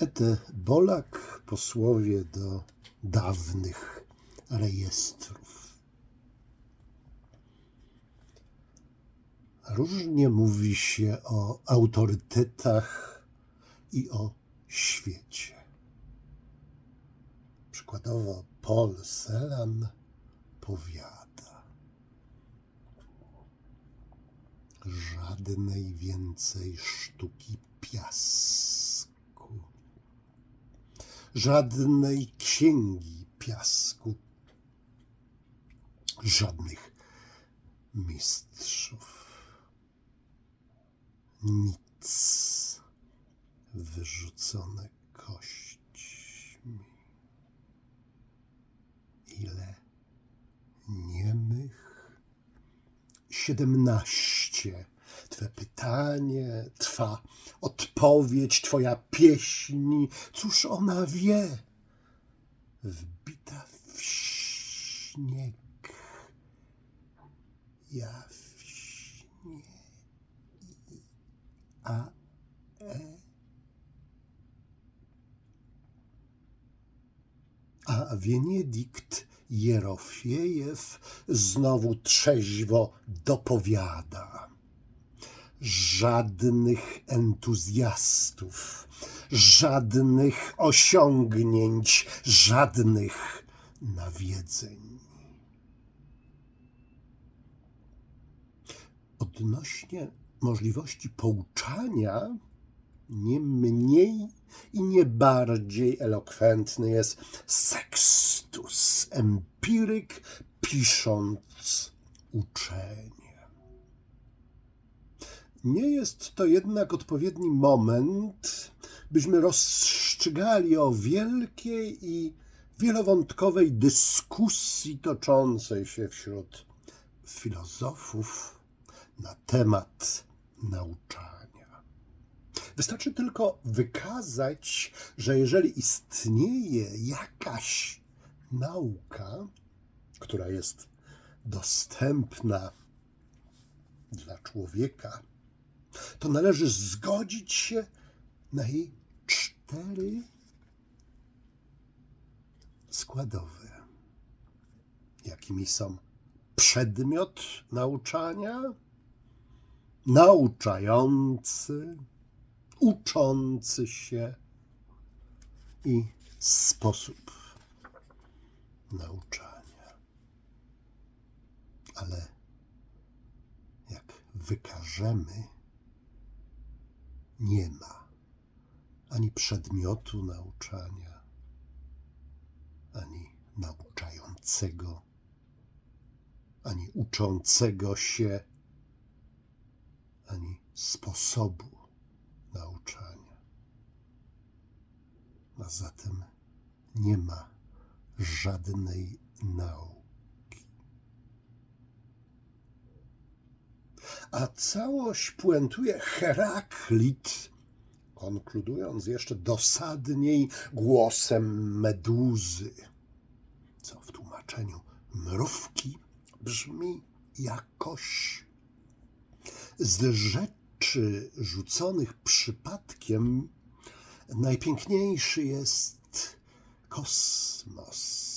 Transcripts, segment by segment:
Ete Bolak posłowie do dawnych rejestrów. Różnie mówi się o autorytetach i o świecie. Przykładowo Paul Celan powiada: Żadnej więcej sztuki piasku, żadnej księgi piasku, żadnych mistrzów. Nic wyrzucone kośćmi. Ile niemych? Siedemnaście. Twe pytanie, twa odpowiedź, twoja pieśń, cóż ona wie? Wbita w śnieg. Ja w śnieg. A A Wieniedikt Jerofiejew znowu trzeźwo dopowiada. Żadnych entuzjastów, żadnych osiągnięć, żadnych nawiedzeń. Odnośnie możliwości pouczania, nie mniej i nie bardziej elokwentny jest Sextus, empiryk, pisząc uczenie. Nie jest to jednak odpowiedni moment, byśmy rozstrzygali o wielkiej i wielowątkowej dyskusji toczącej się wśród filozofów na temat nauczania. Wystarczy tylko wykazać, że jeżeli istnieje jakaś nauka, która jest dostępna dla człowieka, to należy zgodzić się na jej cztery składowe, jakimi są przedmiot nauczania, nauczający, uczący się i sposób nauczania. Ale jak wykażemy, nie ma ani przedmiotu nauczania, ani nauczającego, ani uczącego się, ani sposobu nauczania. A zatem nie ma żadnej nauki. A całość puentuje Heraklit, konkludując jeszcze dosadniej głosem meduzy, co w tłumaczeniu mrówki brzmi jakoś z rzeczy rzuconych przypadkiem najpiękniejszy jest kosmos.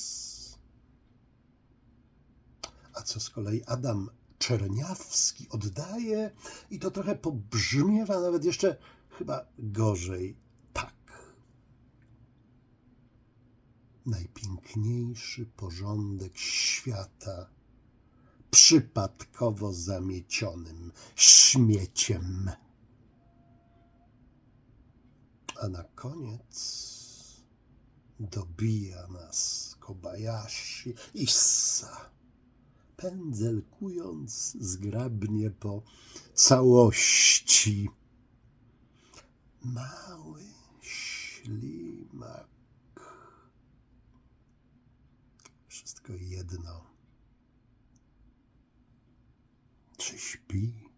A co z kolei Adam Czerniawski oddaje, i to trochę pobrzmiewa nawet jeszcze chyba gorzej, tak. Najpiękniejszy porządek świata przypadkowo zamiecionym śmieciem. A na koniec dobija nas Kobayashi Issa, pędzelkując zgrabnie po całości. Mały ślimak. Wszystko jedno. Czy śpi?